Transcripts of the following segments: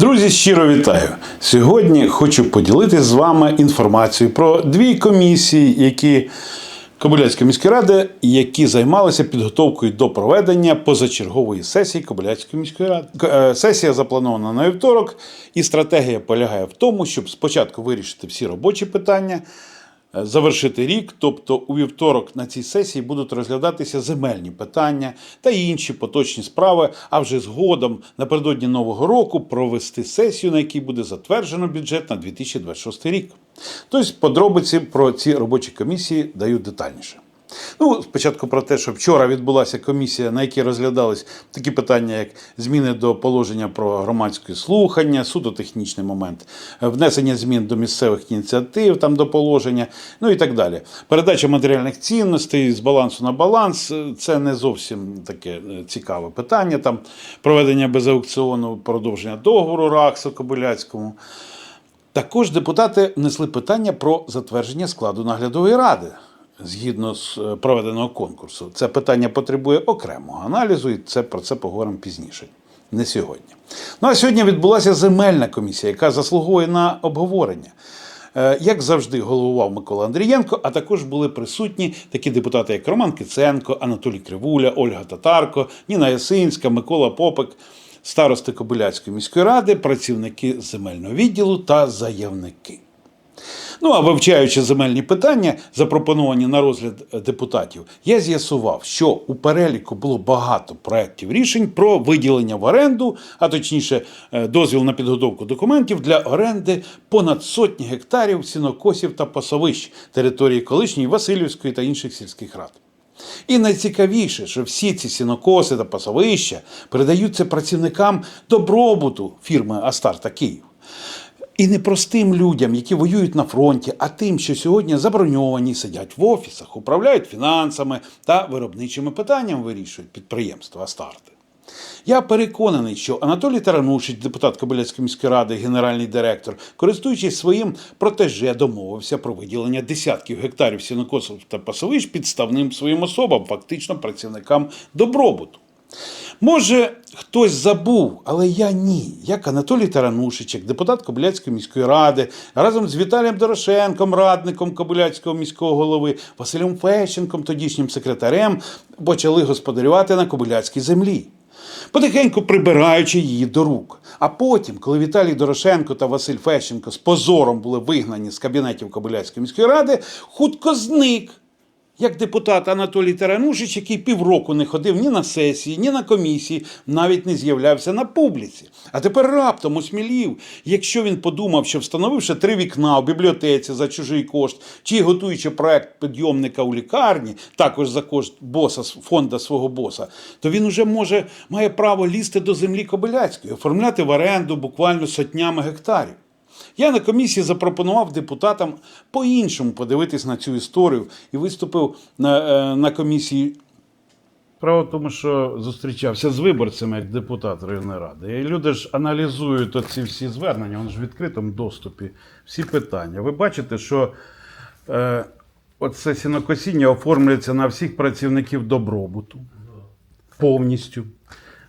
Друзі, щиро вітаю! Сьогодні хочу поділитися з вами інформацією про дві комісії, які Кобиляцької міської ради, які займалися підготовкою до проведення позачергової сесії Кобиляцької міської ради. Е, Сесія запланована на вівторок, і стратегія полягає в тому, щоб спочатку вирішити всі робочі питання, завершити рік. Тобто у вівторок на цій сесії будуть розглядатися земельні питання та інші поточні справи. А вже згодом напередодні нового року провести сесію, на якій буде затверджено бюджет на 2026 рік. Тобто подробиці про ці робочі комісії даю детальніше. Ну, спочатку про те, що вчора відбулася комісія, на якій розглядались такі питання, як зміни до положення про громадське слухання, судотехнічний момент, внесення змін до місцевих ініціатив там до положення, ну і так далі. Передача матеріальних цінностей з балансу на баланс це не зовсім таке е, цікаве питання. Там проведення без аукціону, продовження договору РАКСу Кобиляцькому. Також депутати внесли питання про затвердження складу наглядової ради згідно з е, проведеного конкурсу. Це питання потребує окремого аналізу, і це про це поговоримо пізніше, не сьогодні. Ну а сьогодні відбулася земельна комісія, яка заслуговує на обговорення. Е, Як завжди, головував Микола Андрієнко, а також були присутні такі депутати, як Роман Киценко, Анатолій Кривуля, Ольга Татарко, Ніна Ясинська, Микола Попик, старости Кобиляцької міської ради, працівники земельного відділу та заявники. Ну а вивчаючи земельні питання, запропоновані на розгляд е, депутатів, я з'ясував, що у переліку було багато проєктів рішень про виділення в оренду, а точніше, е, дозвіл на підготовку документів для оренди понад сотні гектарів сінокосів та пасовищ території колишньої Васильівської та інших сільських рад. І найцікавіше, що всі ці сінокоси та пасовища передаються працівникам добробуту фірми Астарта Київ. І не простим людям, які воюють на фронті, а тим, що сьогодні заброньовані, сидять в офісах, управляють фінансами та виробничими питаннями вирішують підприємства Астарти. Я переконаний, що Анатолій Таранушич, депутат Кобиляцької міської ради, генеральний директор, користуючись своїм протеже, домовився про виділення десятків гектарів сінокосів та пасовищ підставним своїм особам, фактично працівникам добробуту. Може, хтось забув, але я ні. Як Анатолій Таранушич, як депутат Кобиляцької міської ради, разом з Віталієм Дорошенком, радником Кобиляцького міського голови, Василем Фещенком, тодішнім секретарем, почали господарювати на Кобиляцькій землі. Потихеньку прибираючи її до рук. А потім, коли Віталій Дорошенко та Василь Фещенко з позором були вигнані з кабінетів Кобиляцької міської ради, хутко зник як депутат Анатолій Таранушич, який півроку не ходив ні на сесії, ні на комісії, навіть не з'являвся на публіці. А тепер раптом осмілів, якщо він подумав, що встановивши три вікна у бібліотеці за чужий кошт, чи готуючи проект підйомника у лікарні, також за кошт боса фонда свого боса, то він уже може має право лізти до землі Кобиляцької, оформляти в оренду буквально сотнями гектарів. Я на комісії запропонував депутатам по-іншому подивитись на цю історію і виступив на, е, на комісії. Право в тому, що зустрічався з виборцями як депутат районної ради. І люди ж аналізують оці всі звернення, вони ж в відкритому доступі, всі питання. Ви бачите, що е, оце сінокосіння оформлюється на всіх працівників добробуту повністю.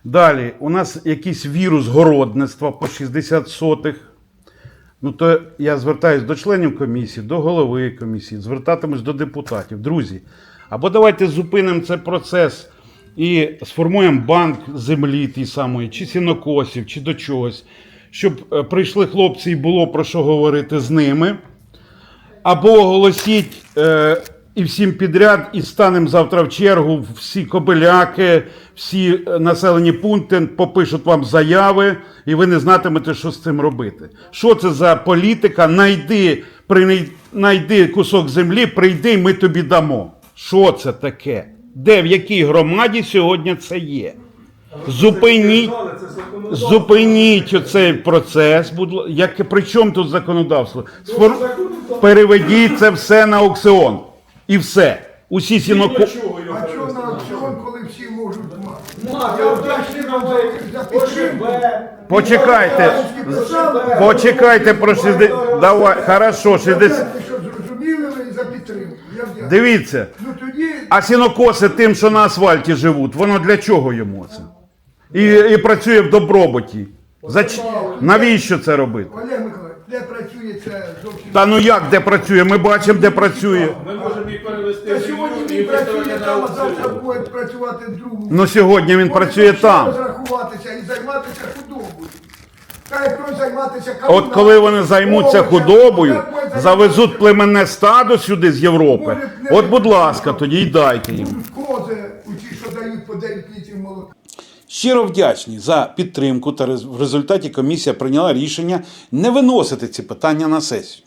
Далі, у нас якийсь вірус городництва по 60 сотих. Ну, то я звертаюсь до членів комісії, до голови комісії, звертатимусь до депутатів. Друзі, або давайте зупинимо цей процес і сформуємо банк землі тій самої, чи сінокосів, чи до чогось, щоб е, прийшли хлопці і було про що говорити з ними. Або оголосіть е, і всім підряд, і станемо завтра в чергу. Всі кобиляки, всі е, населені пункти попишуть вам заяви, і ви не знатимете, що з цим робити. Що це за політика? Найди, при, кусок землі, прийди, ми тобі дамо. Що це таке? Де в якій громаді сьогодні це є? Зупиніть. Зупиніть оцей процес, будь. Як, при чому тут законодавство? Сфор... Переведіть це все на аукціон. І все. Усі сіноко... А що на аукціон, коли всі можуть мати? Я вдячний вам за- за підтримку. Почекайте. Почекайте про 60... Давай, хорошо, 60... Щоб зрозуміли ви за підтримку. Я вдячний. Дивіться. Ну тоді А сінокоси тим, що на асфальті живуть, воно для чого йому це? І, і працює в добробуті. Зач... Навіщо це робити? Олег Миколаївич, де працює це зовсім. Та ну як де працює? Ми бачимо, де працює. Ми можемо їх перевести Та сьогодні він працює там, а завтра буде працювати в другому. Ну сьогодні він працює там. Розрахуватися і займатися худобою. Займатися От коли вони займуться худобою, завезуть племенне стадо сюди з Європи. От, будь ласка, тоді й дайте їм. Кози, у ті, що дають по 9 літрів молока. Щиро вдячні за підтримку та в результаті комісія прийняла рішення не виносити ці питання на сесію.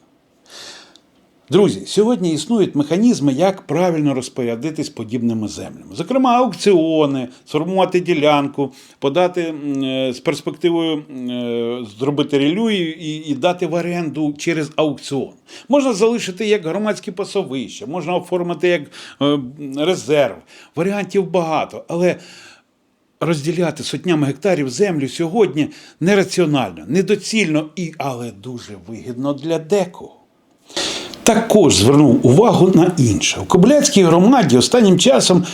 Друзі, сьогодні існують механізми, як правильно розпорядитись подібними землями. Зокрема, аукціони, сформувати ділянку, подати е, з перспективою е, зробити релю і, і, і дати в оренду через аукціон. Можна залишити як громадське пасовище, можна оформити як е, резерв. Варіантів багато. Але розділяти сотнями гектарів землю сьогодні нераціонально, недоцільно і але дуже вигідно для декого. Також звернув увагу на інше. У Кобиляцькій громаді останнім часом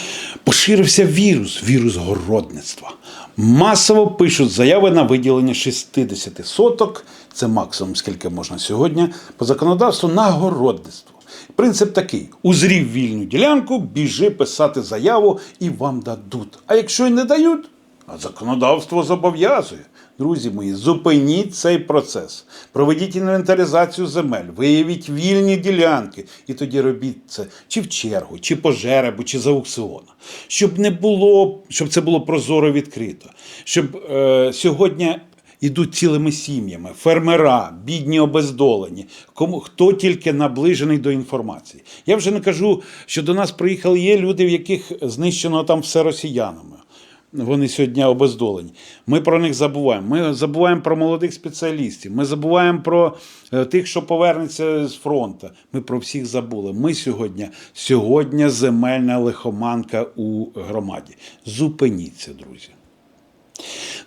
поширився вірус, вірус городництва. Масово пишуть заяви на виділення 60 соток, це максимум, скільки можна сьогодні, по законодавству на городництво. Принцип такий: узрів вільну ділянку, біжи писати заяву і вам дадуть. А якщо й не дають, а законодавство зобов'язує. Друзі мої, зупиніть цей процес, проведіть інвентаризацію земель, виявіть вільні ділянки, і тоді робіть це чи в чергу, чи по жеребу, чи за аукціону. Щоб не було, щоб це було прозоро відкрито, щоб е, сьогодні ідуть цілими сім'ями, фермера, бідні обездолені, кому хто тільки наближений до інформації. Я вже не кажу, що до нас приїхали є люди, в яких знищено там все росіянами. Вони сьогодні обездолені. Ми про них забуваємо. Ми забуваємо про молодих спеціалістів. Ми забуваємо про е, тих, що повернуться з фронту. Ми про всіх забули. Ми сьогодні, сьогодні земельна лихоманка у громаді. Зупиніться, друзі.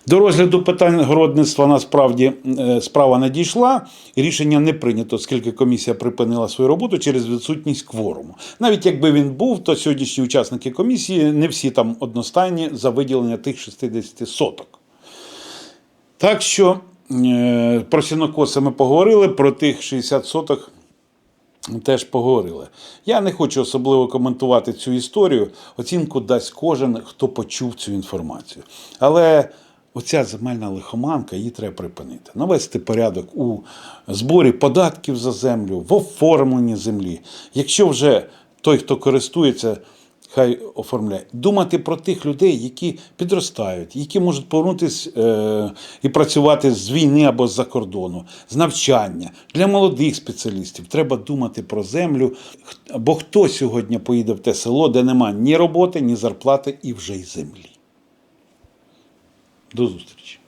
До розгляду питань городництва насправді е, справа не дійшла. Рішення не прийнято, оскільки комісія припинила свою роботу через відсутність кворуму. Навіть якби він був, то сьогоднішні учасники комісії не всі там одностайні за виділення тих 60 соток. Так що е, про сінокоси ми поговорили, про тих 60 соток теж поговорили. Я не хочу особливо коментувати цю історію. Оцінку дасть кожен, хто почув цю інформацію. Але оця земельна лихоманка, її треба припинити. Навести порядок у зборі податків за землю, в оформленні землі. Якщо вже той, хто користується, хай оформляє. Думати про тих людей, які підростають, які можуть повернутися е, і працювати з війни або з-за кордону, з навчання. Для молодих спеціалістів треба думати про землю. Бо хто сьогодні поїде в те село, де нема ні роботи, ні зарплати і вже й землі. До зустрічі.